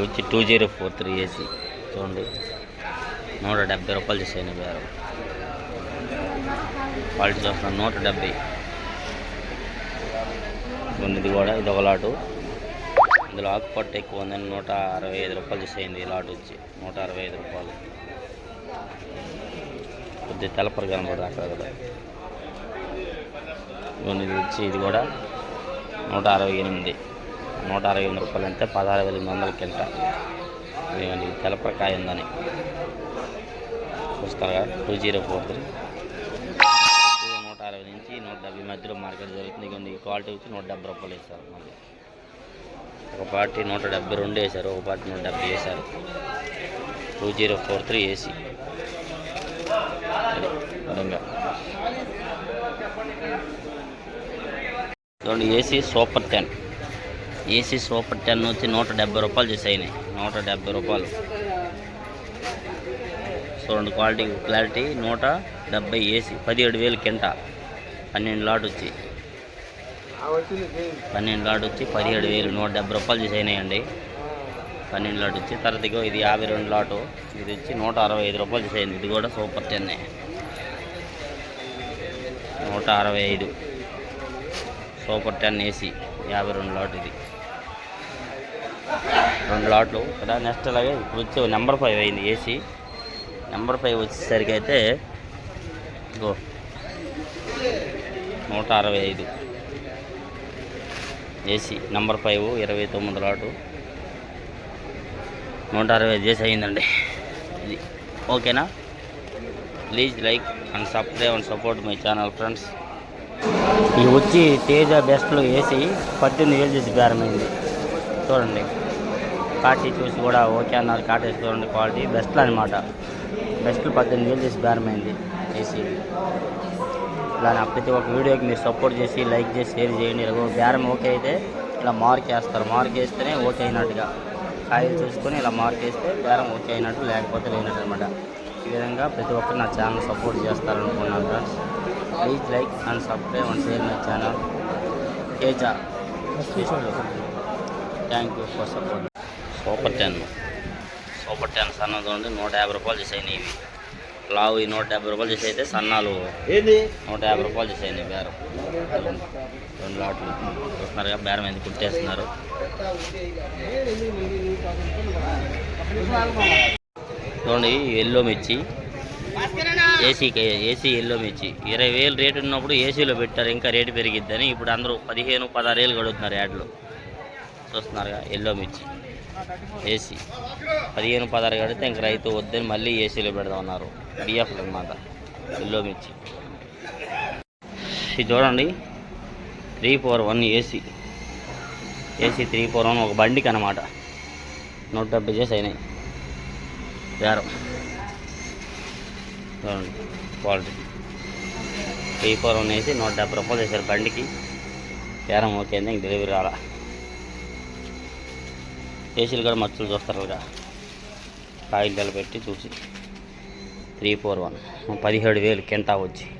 వచ్చి two zero four three AC. చూడండి. నూట డెబ్బై రూపాయలు చేసాను బేరం. క్వాలిటీ చూస్తున్నాం నూట డెబ్బై. ఉన్నది కూడా ఇది ఒక లాటు. ఇందులో ఆకుపట్టు ఎక్కువ ఉందని నూట అరవై ఐదు రూపాయలు చేసేయండి ఈ లాట్ వచ్చి. నూట అరవై ఐదు రూపాయలు. కొద్దిగా తెలపరు కనబడదు అక్కడ కదా. ఇది వచ్చి ఇది కూడా నూట అరవై ఎనిమిది. నూట అరవై ఎనిమిది రూపాయలు అంటే పదహారు వేల ఎనిమిది వందల కింద ఇదిగోండి ఇది తెలపరకాయ ఉందని. చూస్తారా టూ జీరో ఫోర్ త్రీ. నూట అరవై నుంచి నూట డెబ్బై మధ్యలో మార్కెట్ జరుగుతుంది. ఇదిగోండి ఈ క్వాలిటీ వచ్చి నూట డెబ్బై రూపాయలు ఇస్తారు మళ్ళీ. ఒక పార్టీ నూట డెబ్బై రెండు వేశారు ఒక పార్టీ నూట డెబ్బై వేశారు. Two zero four three AC విధంగా AC super ten. AC super ten వచ్చి నూట డెబ్బై రూపాయలు చేసాయినాయి నూట డెబ్బై రూపాయలు. చూడండి క్వాలిటీ క్లారిటీ నూట డెబ్బై ఏసీ పదిహేడు వేలు కింట. పన్నెండు లాట్ వచ్చి. పన్నెండు లాట్ వచ్చి పదిహేడు వేలు నూట డెబ్బై రూపాయలు చేసాయినాయండి పన్నెండు లాట్ వచ్చి తర్వాత ఇగో ఇది యాభై రెండు లాటు. ఇది వచ్చి నూట అరవై ఐదు రూపాయలు చేసేయండి ఇది కూడా సూపర్ టెన్నే నూట అరవై ఐదు. సూపర్ టెన్ ఏసీ యాభై రెండు లాట్ ఇది. రెండు లాట్లు. కదా నెక్స్ట్ అలాగే ఇప్పుడు వచ్చి నెంబర్ ఫైవ్ అయింది ఏసీ నెంబర్ ఫైవ్ వచ్చేసరికి అయితే ఇగో నూట అరవై ఐదు. ఏసీ నెంబర్ ఫైవ్ ఇరవై తొమ్మిది లాటు నూట అరవై ఐదు చేసి అయిందండి. ఇది. ఓకేనా? Please like and subscribe and support my channel friends ఇది వచ్చి తేజ బెస్ట్లో వేసి పద్దెనిమిది వేలు చేసి ప్రారంభమైంది చూడండి. కాటీ చూసి కూడా ఓకే అన్నారు. కాటేసి చూడండి క్వాలిటీ. బెస్ట్ అనమాట బెస్ట్ పద్దెనిమిది వేలు తీసి బేరమైంది ఏసీ. ఇలా నా ప్రతి ఒక్క వీడియోకి మీరు సపోర్ట్ చేసి లైక్ చేసి షేర్ చేయండి. ఇలాగో బేరం ఓకే అయితే ఇలా మార్క్ వేస్తారు. మార్క్ వేస్తేనే ఓకే అయినట్టుగా. కాయలు చూసుకొని ఇలా మార్క్ వేస్తే బేరం ఓకే అయినట్టు లేకపోతే లేనట్టు అనమాట ఈ విధంగా ప్రతి ఒక్కరు నా channel support చేస్తారనుకున్నాను friends please like and subscribe and share my channel కేజా thank you for support. Super ten. Super ten. సన్న చూడండి నూట యాభై రూపాయలు చేసాయి ఇవి లావు ఈ నూట డెబ్బై రూపాయలు చేసి అయితే సన్నాలు. ఏంది? నూట యాభై రూపాయలు చేసాయి బేరం. రెండు లాట్లు. చూస్తున్నారుగా బేరం ఎందుకు కుట్టేస్తున్నారు? చూడండి ఎల్లో మిర్చి. ఏసీకి ఏసీ ఎల్లో మిర్చి. ఇరవై వేలు రేటు ఉన్నప్పుడు ఏసీలో పెట్టారు ఇంకా రేటు పెరిగిద్దని. ఇప్పుడు అందరూ పదిహేను పదహారు వేలు గడుగుతున్నారు యాడ్లు. చూస్తున్నారుగా ఎల్లో మిర్చి. ఏసీ. పదిహేను పదహారు కడితే ఇంక రైతు వద్దని మళ్ళీ ఏసీలో పెడదామన్నారు బిఎఫ్ అనమాట ఎల్లో మిర్చి. ఇది చూడండి. Three four one AC AC three four one ఒక బండికి అనమాట నూట డెబ్బై చేసి అయినాయి. బేరం చూడండి క్వాలిటీ. త్రీ ఫోర్ వన్ వేసి నూట డెబ్బై రూపాయలు చేశారు బండికి. బేరం ఓకే అండి ఇంక డెలివరీ రాలా. ఏసీలు కూడా మచ్చలు చూస్తారు కదా. కాయిల్ పెట్టి చూసి. Three four one. పదిహేడు వేలు కింటా వచ్చి.